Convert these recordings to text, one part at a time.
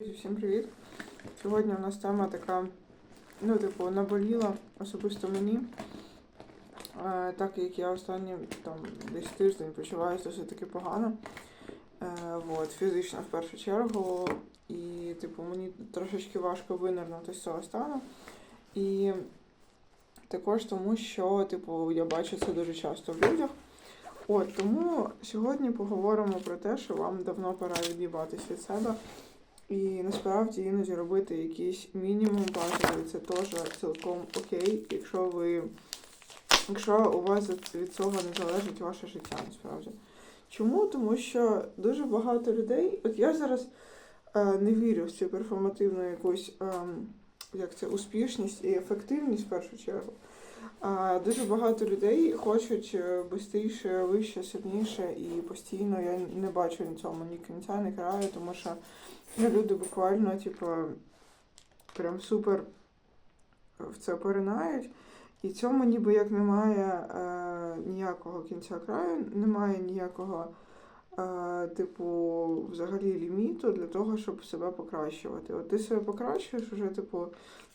Всім привіт! Сьогодні у нас тема така, ну, типу, наболіла особисто мені. Е, так як я останні там десь тиждень почуваюся досить таки погано. Е, вот, фізично в першу чергу. І, типу, мені трошечки важко винирнути з цього стану. І також тому, що, типу, я бачу це дуже часто в людях. От, тому сьогодні поговоримо про те, що вам давно пора від'їбатись від себе. І насправді іноді робити якийсь мінімум базовий, це теж цілком окей, якщо ви. Якщо у вас від цього не залежить ваше життя, насправді. Чому? Тому що дуже багато людей. От я зараз е, не вірю в цю перформативну якусь е, як це, успішність і ефективність в першу чергу. А дуже багато людей хочуть швидше, вище, сильніше, і постійно я не бачу на цьому ні кінця, ні краю, тому що ну, люди буквально, типу, прям супер в це поринають. І цьому ніби як немає е, ніякого кінця краю, немає ніякого, е, типу, взагалі ліміту для того, щоб себе покращувати. От ти себе покращуєш уже, типу,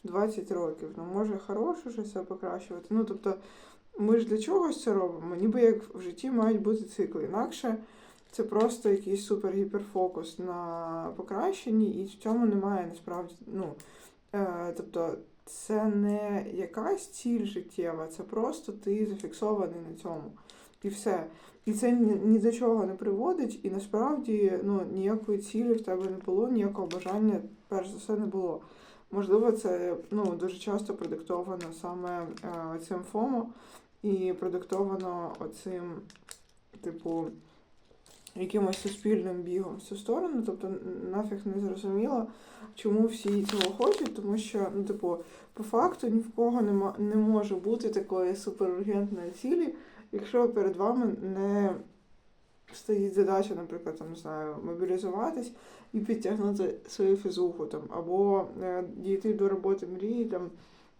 20 років. Ну, може, хорош уже себе покращувати. Ну, тобто, ми ж для чогось це робимо, ніби як в житті мають бути цикли. Інакше це просто якийсь супер-гіперфокус на покращенні, і в цьому немає насправді. ну, е, Тобто, це не якась ціль життєва, це просто ти зафіксований на цьому. І все. І це ні, ні до чого не приводить, і насправді ну, ніякої цілі в тебе не було, ніякого бажання, перш за все, не було. Можливо, це ну, дуже часто продиктовано саме е, цим ФОМО і продиктовано оцим, типу, якимось суспільним бігом в цю сторону. Тобто нафіг не зрозуміло, чому всі цього хочуть, тому що, ну, типу, по факту ні в кого нема, не може бути такої суперургентної цілі, якщо перед вами не стоїть задача, наприклад, там, не знаю, мобілізуватись і підтягнути свою фізуху, там, або е, дійти до роботи мрії, там,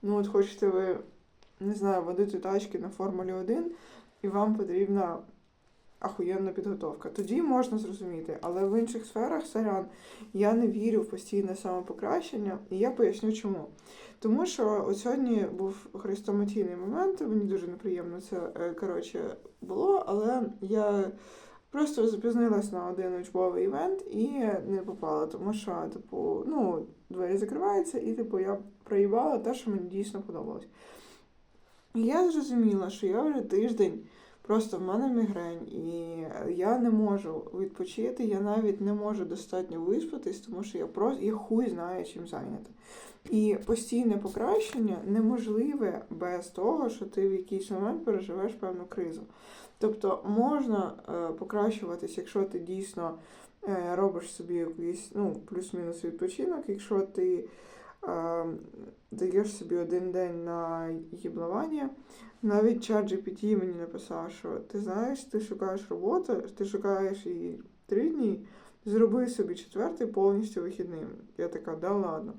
ну от хочете ви, не знаю, водити тачки на Формулі 1, і вам потрібна ахуєнна підготовка. Тоді можна зрозуміти, але в інших сферах сорян, я не вірю в постійне самопокращення, і я поясню чому. Тому що от сьогодні був хрестоматійний момент, мені дуже неприємно це е, коротше було, але я просто запізнилась на один учбовий івент і не попала, тому що, типу, ну, двері закриваються, і типу я проїбала те, що мені дійсно подобалось. І я зрозуміла, що я вже тиждень. Просто в мене мігрень, і я не можу відпочити, я навіть не можу достатньо виспатись, тому що я просто я хуй знаю, чим зайнята. І постійне покращення неможливе без того, що ти в якийсь момент переживеш певну кризу. Тобто можна е, покращуватись, якщо ти дійсно е, робиш собі якийсь ну, плюс-мінус відпочинок, якщо ти даєш собі один день на їблування. Навіть чат GPT мені написав, що ти знаєш, ти шукаєш роботу, ти шукаєш її три дні, зроби собі четвертий повністю вихідним. Я така, да ладно.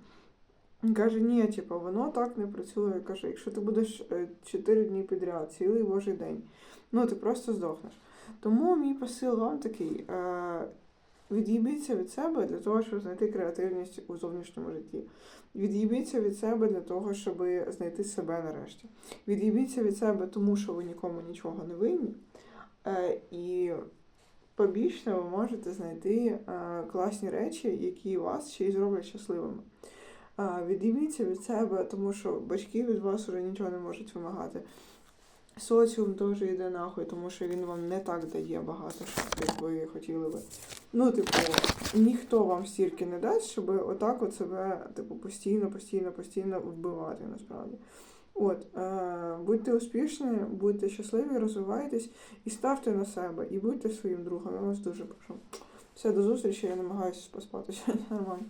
Він каже, ні, типу, воно так не працює. Каже, якщо ти будеш 4 дні підряд, цілий божий день, ну ти просто здохнеш. Тому мій посил вам такий: е, від'їбіться від себе для того, щоб знайти креативність у зовнішньому житті. Від'їбіться від себе для того, щоб знайти себе нарешті. Від'їбіться від себе, тому що ви нікому нічого не винні. Е, і побічно ви можете знайти е, класні речі, які вас ще й зроблять щасливими. Відійміться від себе, тому що батьки від вас вже нічого не можуть вимагати. Соціум теж йде нахуй, тому що він вам не так дає багато, як ви хотіли би. Ну, типу, ніхто вам стільки не дасть, щоб отак от себе, типу, постійно, постійно, постійно вбивати насправді. От, е, будьте успішні, будьте щасливі, розвивайтесь і ставте на себе, і будьте своїм другом. Я вас дуже прошу. Все, до зустрічі, я намагаюся поспати сьогодні нормально.